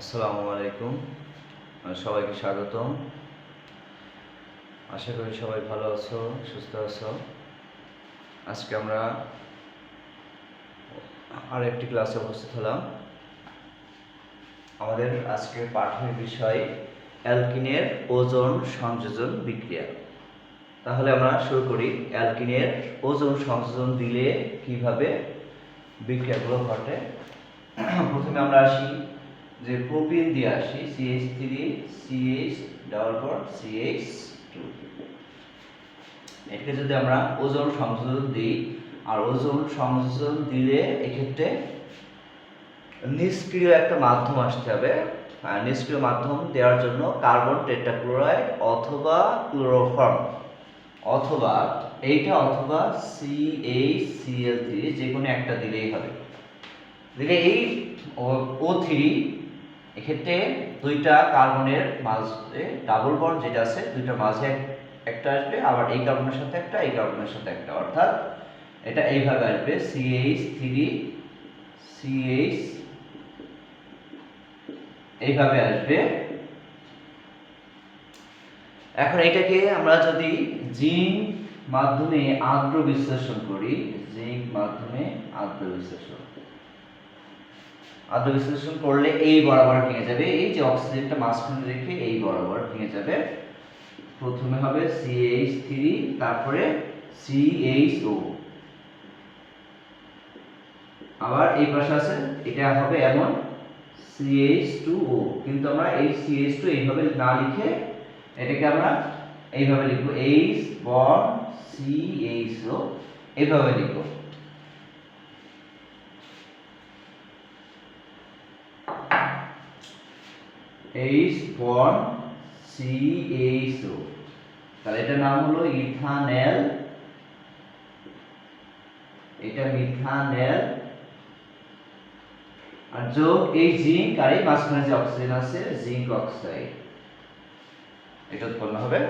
আসসালামু আলাইকুম। সবাইকে স্বাগতম। আশা করি সবাই ভালো আছো, সুস্থ আছো। আজকে আমরা আর একটি ক্লাসে উপস্থিত হলাম। আমাদের আজকের পাঠের বিষয় অ্যালকিনের ওজন সংযোজন বিক্রিয়া। তাহলে আমরা শুরু করি, অ্যালকিনের ওজন সংযোজন দিলে কীভাবে বিক্রিয়াগুলো ঘটে? প্রথমে আমরা আসি যে প্রোপিন দিয়ে আসি CH three CH double four CH two এটাকে যদি আমরা ওজন সংযোজন দিই, আর ওজন সংযোজন দিলে এক্ষেত্রে নিষ্ক্রিয় একটা মাধ্যম আসতে হবে। নিষ্ক্রিয় মাধ্যম দেওয়ার জন্য কার্বন টেট্রাক্লোরাইড অথবা ক্লোরোফর্ম, অথবা এইটা অথবা সিএইচ সিএল থ্রি যে কোনো একটা দিলেই হবে। দিলে এই ও থ্রি এক্ষেত্রে দুইটা কার্বনের মাঝে ডাবল বন্ড যেটা আছে দুইটা মাঝে একটা আসবে, আবার এই কার্বনের সাথে একটা, এই কার্বনের সাথে একটা। অর্থাৎ এটা এইভাবে আসবে সিএইচ থ্রি সিএইচ এইভাবে আসবে। এখন এটাকে আমরা যদি জিঙ্ক মাধ্যমে আদ্র বিশ্লেষণ করি জিঙ্ক মাধ্যমে আদ্র বিশ্লেষণ। আদ্র বিশ্লেষণ করলে এই বরাবর ভেঙে যাবে। এই যে অক্সিজেনটা মাঝখানে রেখে এই বরাবর ভেঙে যাবে। প্রথমে হবে সিএইচ থ্রি তারপরে সিএইচও আবার এই পাশে আছে, এটা হবে এমন সিএইচ টু ও কিন্তু আমরা এই সিএইচ টু এইভাবে না লিখে এটাকে আমরা এইভাবে লিখব এইচ বন সিএইচ ও এইভাবে লিখব। এইচ বন সিএইচও তাহলে এটার নাম হলো ইথানেল এটা মিথানেল আর যোগ এই জিঙ্ক আর এই মাঝখানে যে অক্সিজেন আছে জিঙ্ক অক্সাইড এটা উৎপন্ন হবে।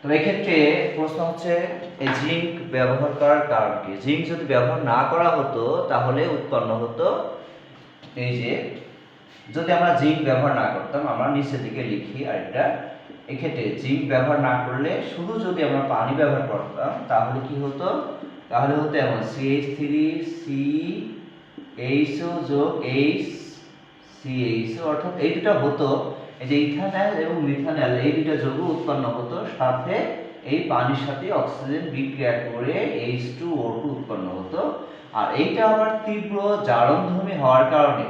তো এক্ষেত্রে প্রশ্ন হচ্ছে, এই জিঙ্ক ব্যবহার করার কারণ কি? জিঙ্ক যদি ব্যবহার না করা হতো, তাহলে উৎপন্ন হতো এই যে যদি আমরা জিঙ্ক ব্যবহার না করতাম, আমরা নিচের দিকে লিখি আর এটা এক্ষেত্রে জিঙ্ক ব্যবহার না করলে শুধু যদি আমরা পানি ব্যবহার করতাম, তাহলে কি হতো? তাহলে হতো এমন সিএইচ থ্রি সি এইচও যোগ এইচ সিএইচও অর্থাৎ এই দুটো হতো, এই যে ইথানল এবং মিথানল এই দুটো যৌগ উৎপন্ন হতো, সাথে এই পানির সাথে অক্সিজেন বিক্রিয়া করে এইচ টু ও টু উৎপন্ন হতো। আর এইটা আবার তীব্র জারণধর্মী হওয়ার কারণে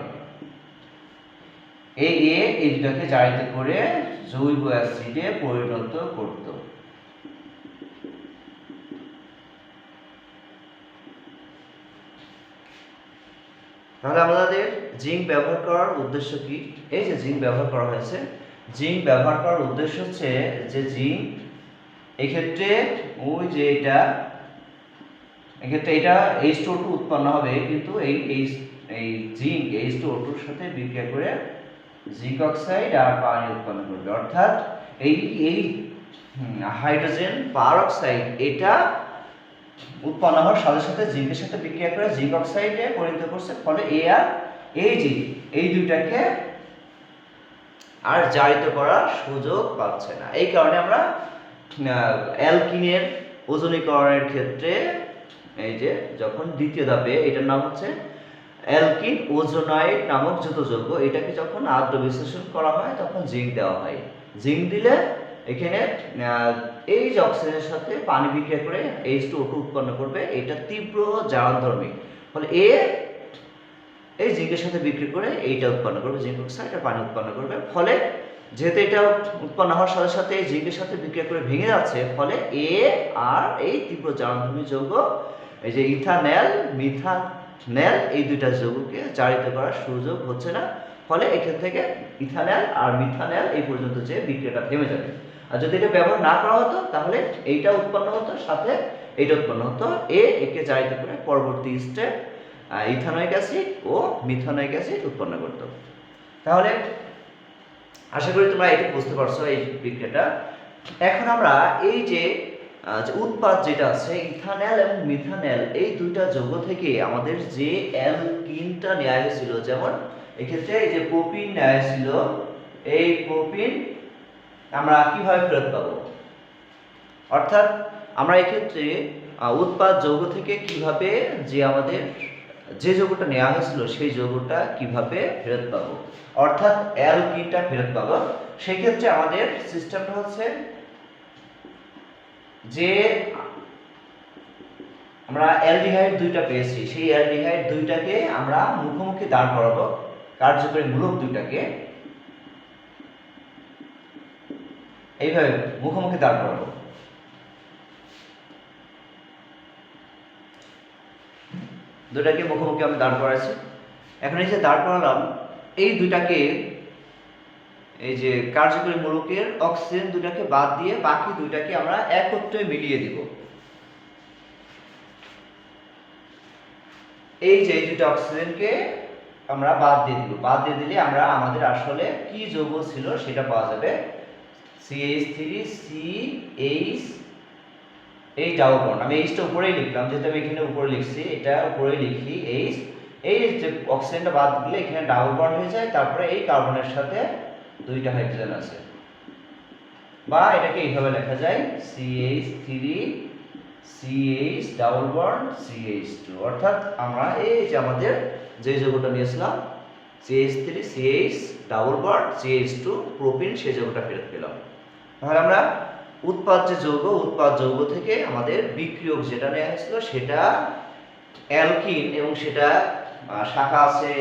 এই এ এই দুটাকে জারিত করে জৈব অ্যাসিডে পরিণত করত। তাহলে আমাদের জিঙ্ক ব্যবহার করার উদ্দেশ্য কি? এই যে জিঙ্ক ব্যবহার করা হয়েছে, জিঙ্ক ব্যবহার করার উদ্দেশ্য হচ্ছে যে জিঙ্ক এক্ষেত্রে ওই যে এটা, এক্ষেত্রে এটা এইচ টু উৎপন্ন হবে, কিন্তু এই এই জিঙ্ক এইচ টু সাথে বিক্রিয়া করে জিঙ্ক অক্সাইড আর পানি উৎপন্ন করবে। অর্থাৎ এই এই হাইড্রোজেন পার অক্সাইড এটা উৎপন্ন হওয়ার সাথে সাথে জিঙ্কের সাথে বিক্রিয়া করে জিঙ্ক অক্সাইডে পরিণত করছে। ফলে এ আর, এই জিঙ্ক এই দুইটাকে আর জারিত করার সুযোগ পাচ্ছে না। এই কারণে আমরা অ্যালকিনের ওজনীকরণের ক্ষেত্রে এই যে, যখন দ্বিতীয় ধাপে, এটার নাম হচ্ছে অ্যালকিন ওজোনাইড নামক যুত যৌগ এটাকে যখন আদ্র বিশ্লেষণ করা হয়, তখন জিঙ্ক দেওয়া হয়। জিঙ্ক দিলে এখানে এই অক্সিজেনের সাথে পানি বিক্রিয়া করে এইচ টু উৎপন্ন করবে, এটা তীব্র জারণধর্মী ফলে এ, এই জিঙ্কের সাথে বিক্রি করে এইটা উৎপন্ন করবে, জিঙ্ক অক্সাইড পানি উৎপন্ন করবে। ফলে যেহেতু এটা উৎপন্ন হওয়ার সাথে সাথে এই জিঙ্কের সাথে বিক্রিয়া করে ভেঙে যাচ্ছে, ফলে এ আর এই তীব্র জারণধর্মী যৌগ, এই যে ইথানেল মিথানেল এই দুইটা যৌগকে জারিত করার সুযোগ হচ্ছে না। ফলে এখান থেকে ইথানেল আর মিথানেল এই পর্যন্ত যে বিক্রিয়াটা থেমে যাবে। আর যদি এটা ব্যবহার না করা হতো, তাহলে এইটা উৎপন্ন হতো, সাথে এইটা উৎপন্ন হতো। এ একে জারিত করে পরবর্তী স্টেপ ইথানয়িক অ্যাসিড ও মিথানয়িক অ্যাসিড উৎপন্ন করত। তাহলে আশা করি তোমরা এটা বুঝতে পারছ, এই বিক্রিয়াটা। এখন আমরা এই যে যে উৎপাদ যেটা আছে, ইথানেল এবং মিথানেল, এই দুইটা যৌগ থেকে আমাদের যে অ্যালকিনটা নেওয়া হয়েছিল, যেমন এক্ষেত্রে এই যে প্রোপিন নেওয়া ছিল এই প্রোপিন আমরা কীভাবে ফেরত পাবো? অর্থাৎ আমরা এক্ষেত্রে উৎপাদ যৌগ থেকে কীভাবে যে আমাদের, যে যৌগটা নেওয়া হয়েছিল, সেই যৌগটা কীভাবে ফেরত পাবো? অর্থাৎ অ্যালকিনটা ফেরত পাবো। সেক্ষেত্রে আমাদের সিস্টেমটা হচ্ছে যে আমরা অ্যালডিহাইড দুইটা পেয়েছি, সেই অ্যালডিহাইড দুইটাকে আমরা মুখোমুখি দাঁড় করাবো, কার্যকরী মূলক দুইটাকে। এইভাবে মুখোমুখি দাঁড় করাবো। দুটাকে মুখোমুখি আমি দাঁড় করাইছি। এখন এই যে দাঁড় করালাম, এই দুইটাকে এই যে কার্যকরী মূলকের অক্সিজেন দুটাকে বাদ দিয়ে বাকি দুইটাকে আমরা একত্রে মিলিয়ে দিব। এই যে দুটো অক্সিজেনকে আমরা বাদ দিয়ে দিব। বাদ দিয়ে দিলে আমরা আমাদের আসলে কি যৌগ ছিল সেটা পাওয়া যাবে। সিএইচ থ্রি সি এইচ এই ডাবল বন্ড। আমি এইচটা উপরেই লিখলাম, যেহেতু আমি এখানে উপরে লিখছি, এটা উপরেই লিখি এইচ এই যে অক্সিজেনটা বাদ দিলে এখানে ডাবল বন্ড হয়ে যায়, তারপরে এই কার্বনের সাথে দুইটা হাইড্রোজেন আছে। বা এটাকে এইভাবে লেখা যায় CH three CH double bond CH two অর্থাৎ আমরা এই যে আমাদের যে যৌগটা নিয়েছিলাম CH three CH double bond CH two propene সেই যৌগটা ফেরত পেলাম। তাহলে আমরা উৎপাদ যে যৌগ, উৎপাদ যৌগ থেকে আমাদের বিক্রিয়ক যেটা নেওয়া হয়েছিল, সেটা অ্যালকিন এবং সেটা শাখা আছে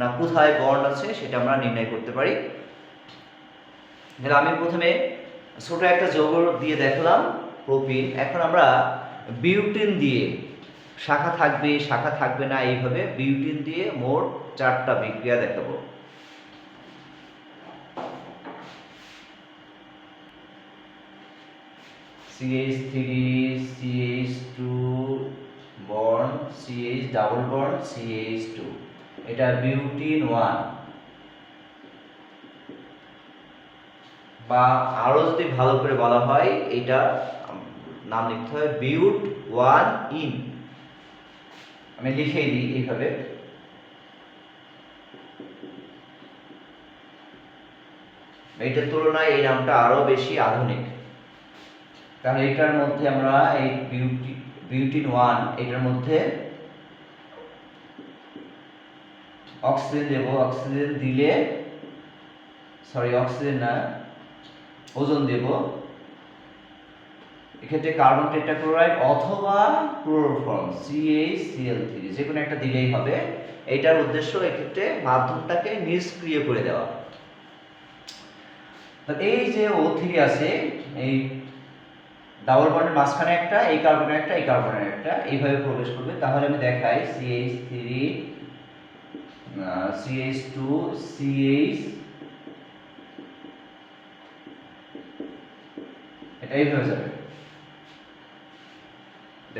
না কোথায় বন্ড আছে, সেটা আমরা নির্ণয় করতে পারি। তাহলে আমি প্রথমে ছোট একটা যৌগ দিয়ে দেখলাম প্রোপিন। এখন আমরা বিউটিন দিয়ে, শাখা থাকবে শাখা থাকবে না, এইভাবে বিউটিন দিয়ে মোট চারটা বিক্রিয়া দেখাবো। CH three CH two bond CH double bond two এটা বিউটিন ওয়ান বা আরও যদি ভালো করে বলা হয় এটা নাম লিখতে হয় বিউট ওয়ান ইন। আমি লিখেই দিই এইভাবে। এইটার তুলনায় এই নামটা আরও বেশি আধুনিক। কারণ এটার মধ্যে আমরা এই বিউটি বিউটিন ওয়ান, এটার মধ্যে অক্সিজেন দেব। অক্সিজেন দিলে, সরি, অক্সিজেন না ওজন দেব। এক্ষেত্রে কার্বন টেট্রাক্লোরাইড অথবা ক্লোরোফর্ম CaCl3 যে কোনো একটা দিলেই হবে। এইটার উদ্দেশ্য এক্ষেত্রে মাধ্যমটাকে নিষ্ক্রিয় করে দেওয়া। এই যে ও থ্রি আছে, এই ডাবল বন্ডের মাঝখানে একটা, এই কার্বনের একটা, এই কার্বনের একটা, এইভাবে প্রবেশ করবে। তাহলে আমি দেখাই CH three CH two CH এটা এইভাবে যাবে।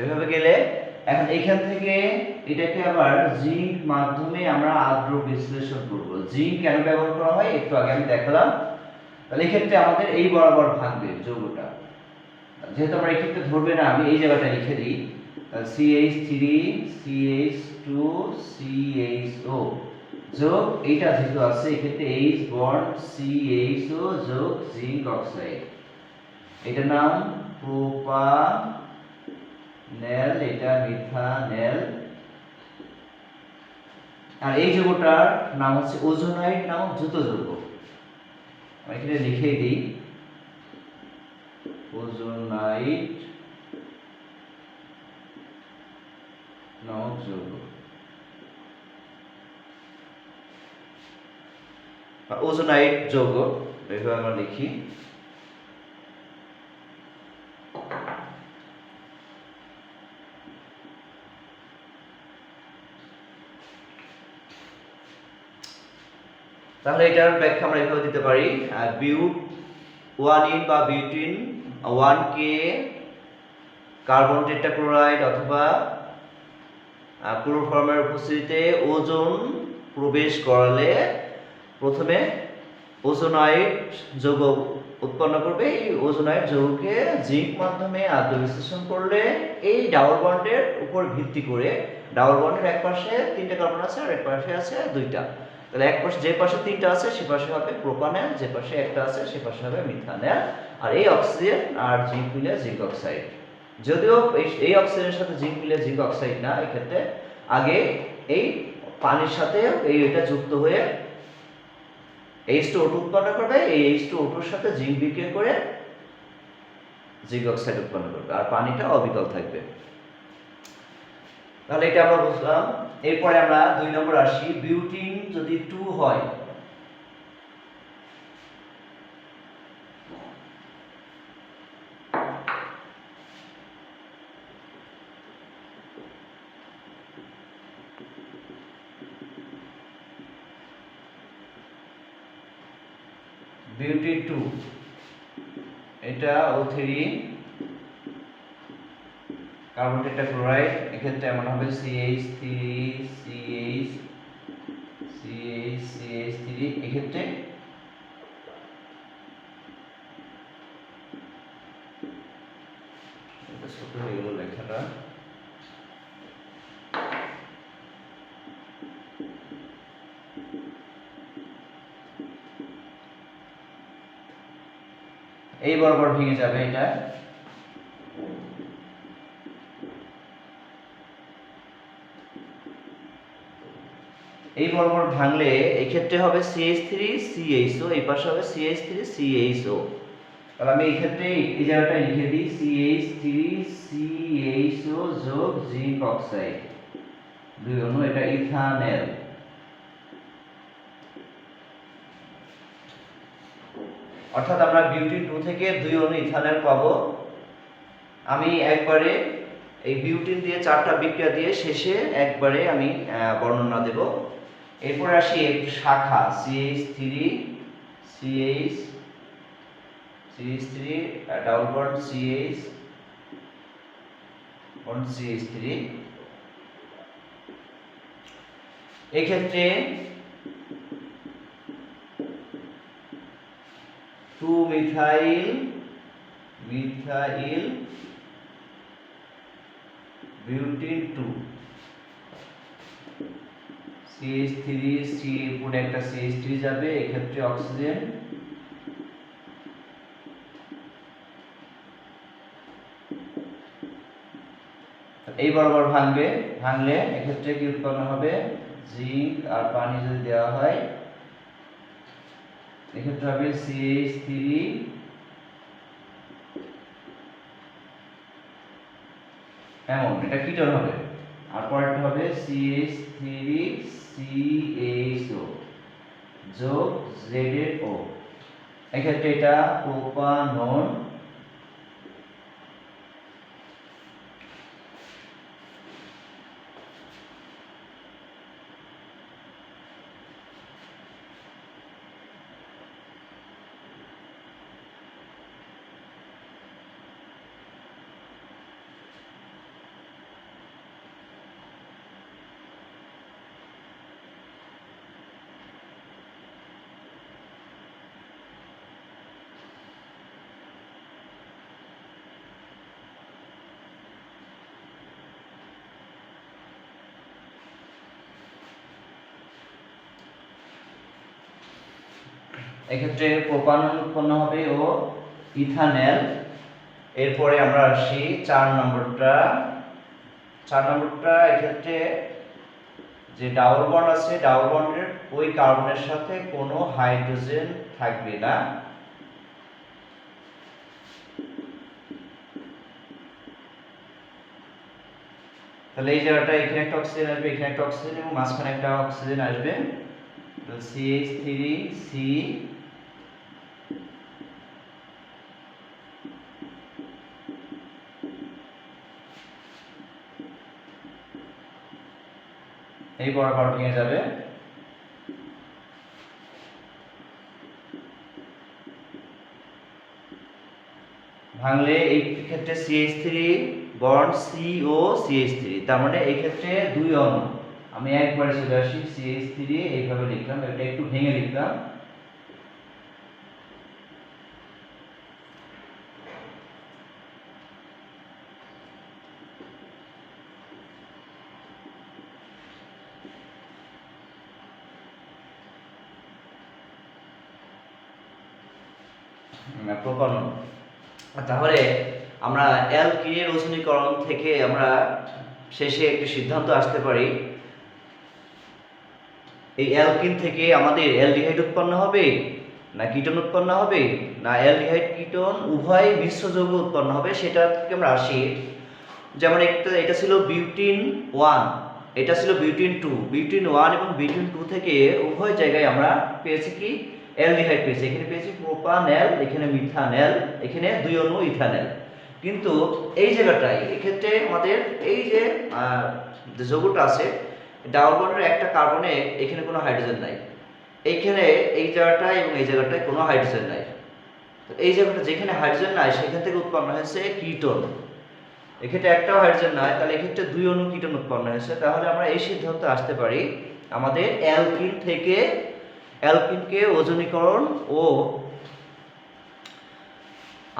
এভাবে গেলে এখন এইখান থেকে এটাকে আবার জিঙ্ক মাধ্যমে আমরা আদ্র বিশ্লেষণ করব। জিঙ্ক কেন ব্যবহার করা হয়? একটু আগে আমি দেখালাম। তাহলে এক্ষেত্রে আমাদের এই বরাবর ভাঙবে যৌগটা। যেহেতু আমরা এক্ষেত্রে ধরবে না, আমি এই জায়গাটা লিখে দিই। সিএইচ টু সিএইচও যোগ এইটা যেহেতু আছে, এক্ষেত্রে এইচ বন্ড সিএইচও যোগ জিঙ্ক অক্সাইড। এটার নাম প্রোপানেল, এটা মিথানেল। আর এই নাম হচ্ছে ওজোনাইড নামক যুত যৌগ। এখানে লিখেই দিই। ওজোনাইড নামক যৌগ। আমরা লিখি। তাহলে এটার ব্যাখ্যা আমরা এভাবে দিতে পারি বিউট ওয়ান ইন বা বিউটিন ওয়ান কে কার্বন টেট্রাক্লোরাইড অথবা ক্লোরোফর্মের উপস্থিতিতে ওজোন প্রবেশ করালে প্রথমে ওজোনাইড যৌগ উৎপন্ন করবে। এই ওজোনাইড যৌগকে জিঙ্ক মাধ্যমে আদ্য বিশ্লেষণ করলে এই ডাবল বন্ডের উপর ভিত্তি করে ডাবল বন্ডের এক পাশে তিনটা কার্বন আছে আর এক পাশে আছে দুইটা। তাহলে এক পাশে যে পাশে তিনটা আছে, সে পাশে হবে প্রোপানেল, যে পাশে একটা আছে, সে পাশে হবে মিথানেল। আর এই অক্সিজেন আর জিঙ্ক মিলে জিঙ্ক অক্সাইড। যদিও এই- অক্সিজেনের সাথে জিঙ্ক মিলে জিঙ্ক অক্সাইড না, এক্ষেত্রে আগে এই পানির সাথে এই এটা যুক্ত হয়ে এইচ টু ওটু উৎপন্ন করবে, এই এইচ টু ওটুর সাথে জিঙ্ক বিক্রিয়া করে জিঙ্ক অক্সাইড উৎপন্ন করবে। আর পানিটা অবিকল থাকবে। তাহলে এটা আমরা বুঝলাম। এরপরে আমরা দুই নম্বর আসি। বিউটিন যদি টু হয় বিউটি টু এটা ও থ্রি কার্বন টেট্রাক্লোরাইড এক্ষেত্রে এমন হবে CH three CH CH CH three এক্ষেত্রে ছোট হয়ে এই বরাবর ভেঙে যাবে এটা। এই বরাবর ভাঙলে এই ক্ষেত্রে হবে সিএইচ থ্রি সিএইচও এই পাশে হবে সিএইচ থ্রি সিএইচও তাহলে আমি এই ক্ষেত্রে এই জায়গাটায় লিখে দিই সিএইচ থ্রি সিএইচও যোগ জিঙ্ক অক্সাইড দুই অণু, এটা ইথানেল অর্থাৎ আমরা বিউটি টু থেকে দুই অনু ইথানেল পাবো। আমি একবারে এই বিউটিন দিয়ে চারটা বিক্রিয়া দিয়ে শেষে একবারে আমি বর্ণনা দেব। এরপরে আসি একটি শাখা CH three CH CH three double bond CH bond CH three এক্ষেত্রে two methyl methyl butene two CH three C পুরো একটা সিএইচ থ্রি যাবে, এক্ষেত্রে অক্সিজেন। এই বরাবর ভাঙবে, ভাঙলে এক্ষেত্রে কি উৎপন্ন হবে? জিঙ্ক আর পানি যদি দেওয়া হয়, এক্ষেত্রে হবে সিএইচ থ্রি এমন এটা কিটোন হবে? আর পরেরটা হবে সিএইচ থ্রি যোগ জেড এর ও এক্ষেত্রে এটা প্রোপানন এক্ষেত্রে প্রোপানন উৎপন্ন হবে ও ইথানেল। এরপরে আমরা আসি চার নম্বরটা। চার নম্বরটা এক্ষেত্রে যে ডাবল বন্ড আছে, ডাবল বন্ডের ওই কার্বনের সাথে কোনো হাইড্রোজেন থাকবে না। তাহলে এই জায়গাটা এখানে একটা অক্সিজেন আসবে, এখানে একটা অক্সিজেন এবং মাঝখানে একটা অক্সিজেন আসবে। সিএইচ থ্রি সি এই বরাবর নিয়ে যাবে। ভাঙলে এই ক্ষেত্রে CH three bond C O CH three তার মানে এই ক্ষেত্রে দুই অণু আমি একবারে চলে আসি সিএইচ থ্রি এইভাবে লিখলাম, এটা একটু ভেঙে লিখলাম প্রোপানন তাহলে আমরা অ্যালকিনের ওজনীকরণ থেকে আমরা শেষে একটি সিদ্ধান্ত আসতে পারি। এই অ্যালকিন থেকে আমাদের অ্যালডিহাইড উৎপন্ন হবে না কিটোন উৎপন্ন হবে? না অ্যালডিহাইড, কিটোন উভয় মিশ্র উৎপন্ন হবে, সেটা থেকে আমরা আসি। যেমন একটা, এটা ছিল বিউটিন ওয়ান, এটা ছিল বিউটিন টু। বিউটিন ওয়ান এবং বিউটিন টু থেকে উভয় জায়গায় আমরা পেয়েছি কি? অ্যালডিহাইড পেয়েছি। এখানে পেয়েছি প্রোপানেল এখানে মিথানেল এখানে দুই অণু ইথানেল কিন্তু এই জায়গাটায় এক্ষেত্রে আমাদের এই যে যৌগটা আছে ডাবল বন্ডের একটা কার্বনে এখানে কোনো হাইড্রোজেন নাই। এইখানে এই জায়গাটায় এবং এই জায়গাটায় কোনো হাইড্রোজেন নাই। তো এই জায়গাটা যেখানে হাইড্রোজেন নাই, সেখান থেকে উৎপন্ন হয়েছে কিটোন। এক্ষেত্রে একটাও হাইড্রোজেন নাই, তাহলে এক্ষেত্রে দুই অণু কিটোন উৎপন্ন হয়েছে। তাহলে আমরা এই সিদ্ধান্তে আসতে পারি, আমাদের অ্যালকিন থেকে অ্যালকিনকে ওজনীকরণ ও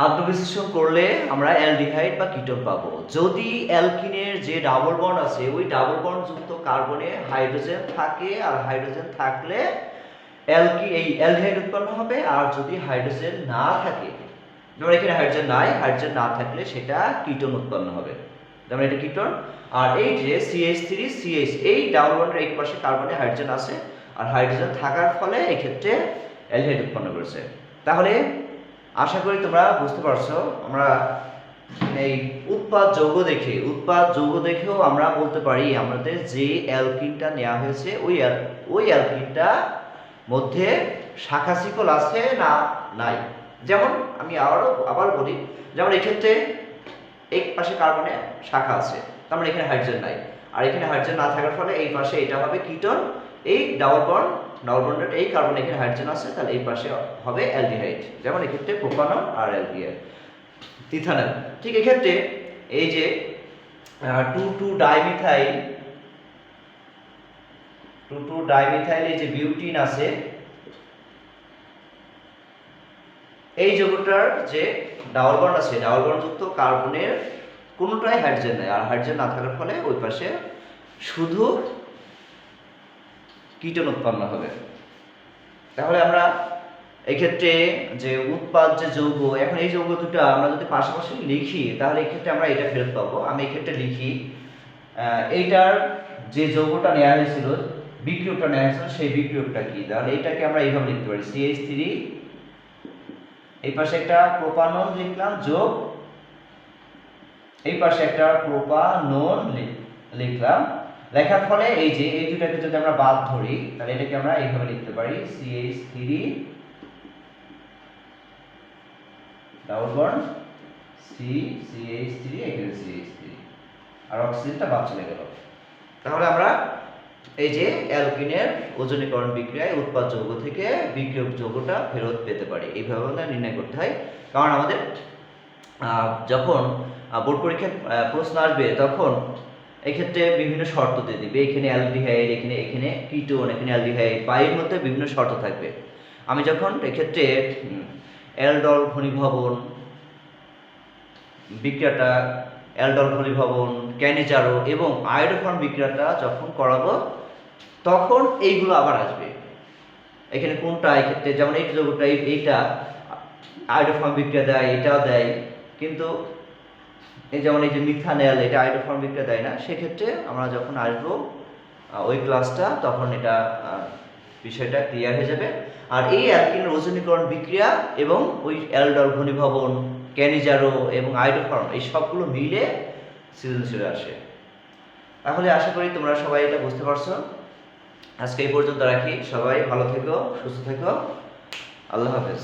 আগ্রবিশ্লেষণ করলে আমরা অ্যালডিহাইড বা কিটোন পাবো। যদি অ্যালকিনের যে ডাবল বন্ড আছে, ওই ডাবল বন্ড যুক্ত কার্বনে হাইড্রোজেন থাকে, আর হাইড্রোজেন থাকলে অ্যালকি, এই অ্যালডিহাইড উৎপন্ন হবে, আর যদি হাইড্রোজেন না থাকে যেমন এখানে হাইড্রোজেন নাই, হাইড্রোজেন না থাকলে সেটা কিটোন উৎপন্ন হবে। যেমন এটা কিটোন। আর এই যে সিএইচ থ্রি সিএইচ এই ডাবল বন্ডের এক পাশে কার্বনে হাইড্রোজেন আছে আর হাইড্রোজেন থাকার ফলে এক্ষেত্রে অ্যালডিহাইড উৎপন্ন করেছে। তাহলে আশা করি তোমরা বুঝতে পারছ, আমরা এই উৎপাদ যৌগ দেখে, উৎপাদ যৌগ দেখেও আমরা বলতে পারি আমাদের যে অ্যালকিনটা নেওয়া হয়েছে, ওই ওই অ্যালকিনটা মধ্যে শাখা শিকল আছে না নাই? যেমন আমি আবারও, আবার বলি, যেমন এক্ষেত্রে এক পাশে কার্বনে শাখা আছে, তার মানে এখানে হাইড্রোজেন নাই। আর এখানে হাইড্রোজেন না থাকার ফলে এই পাশে এটা হবে কিটোন এই ডাবল বন্ড, ডাবল বন্ডের এই কার্বন এখানে হাইড্রোজেন আছে, তাহলে এই পাশে হবে অ্যালডিহাইড যেমন এক্ষেত্রে প্রোপানল আর অ্যালডিহাইড ইথানল ঠিক এক্ষেত্রে এই যে two two dimethyl two two dimethyl এই যে বিউটিন আছে, এই যৌগটার যে ডাবল বন্ড আছে, ডাবল বন্ড যুক্ত কার্বনের কোনোটাই হাইড্রোজেন নেই। আর হাইড্রোজেন না থাকার ফলে ওই পাশে শুধু কীটন উৎপন্ন হবে। তাহলে আমরা এক্ষেত্রে যে উৎপাদ যে যৌগ, এখন এই যৌগ দুটো আমরা যদি পাশাপাশি লিখি, তাহলে এক্ষেত্রে আমরা এটা ফেরত পাবো। আমি এক্ষেত্রে লিখি এইটার যে যৌগটা নেওয়া হয়েছিল, বিক্রিয়কটা নেওয়া হয়েছিল, সেই বিক্রিয়কটা কি? তাহলে এটাকে আমরা এইভাবে লিখতে পারি। সিএইচ থ্রি এই পাশে একটা প্রোপানল লিখলাম, যোগ, এই পাশে একটা প্রোপানল লিখলাম। লেখার ফলে এই যে, এই দুটাকে যদি আমরা বাদ ধরি, তাহলে এটাকে আমরা এইভাবে লিখতে পারি CH three double bond C CH three এখানে সিএইচ থ্রি আর অক্সিজেনটা বাদ চলে গেল। তাহলে আমরা এই যে অ্যালকিনের ওজনীকরণ বিক্রিয়ায় উৎপাদ যৌগ থেকে বিক্রিয়ক যৌগটা ফেরত পেতে পারি। এইভাবে আমরা নির্ণয় করতে হয়। কারণ আমাদের যখন বোর্ড পরীক্ষায় প্রশ্ন আসবে, তখন এক্ষেত্রে বিভিন্ন শর্ত দিয়ে দিবে। এখানে অ্যালডিহাইড, এখানে এখানে কিটোন, এখানে অ্যালডিহাইড বা এর মধ্যে বিভিন্ন শর্ত থাকবে। আমি যখন এক্ষেত্রে অ্যালডল ঘনীভবন, বিক্রিয়াটা, অ্যালডল ঘনীভবন, ক্যানিজারো এবং আয়োডোফর্ম বিক্রিয়াটা যখন করাবো, তখন এইগুলো আবার আসবে। এখানে কোনটা? এক্ষেত্রে যেমন এই যৌগটা এইটা আয়োডোফর্ম বিক্রিয়া দেয়, এটাও দেয়। কিন্তু এই যেমন এই যে মিথানেল এটা আয়োডোফর্ম বিক্রিয়া দেয় না, সেক্ষেত্রে আমরা যখন আসব ওই ক্লাসটা তখন এটা বিষয়টা ক্লিয়ার হয়ে যাবে। আর এই অ্যালকিনের ওজনীকরণ বিক্রিয়া এবং ওই অ্যালডল ঘনীভবন ক্যানিজারো এবং আয়োডোফর্ম এই সবগুলো মিলে সৃজনশীল আসে। তাহলে আশা করি তোমরা সবাই এটা বুঝতে পারছ। আজকে এই পর্যন্ত রাখি। সবাই ভালো থেকো, সুস্থ থেকো। আল্লাহ হাফেজ।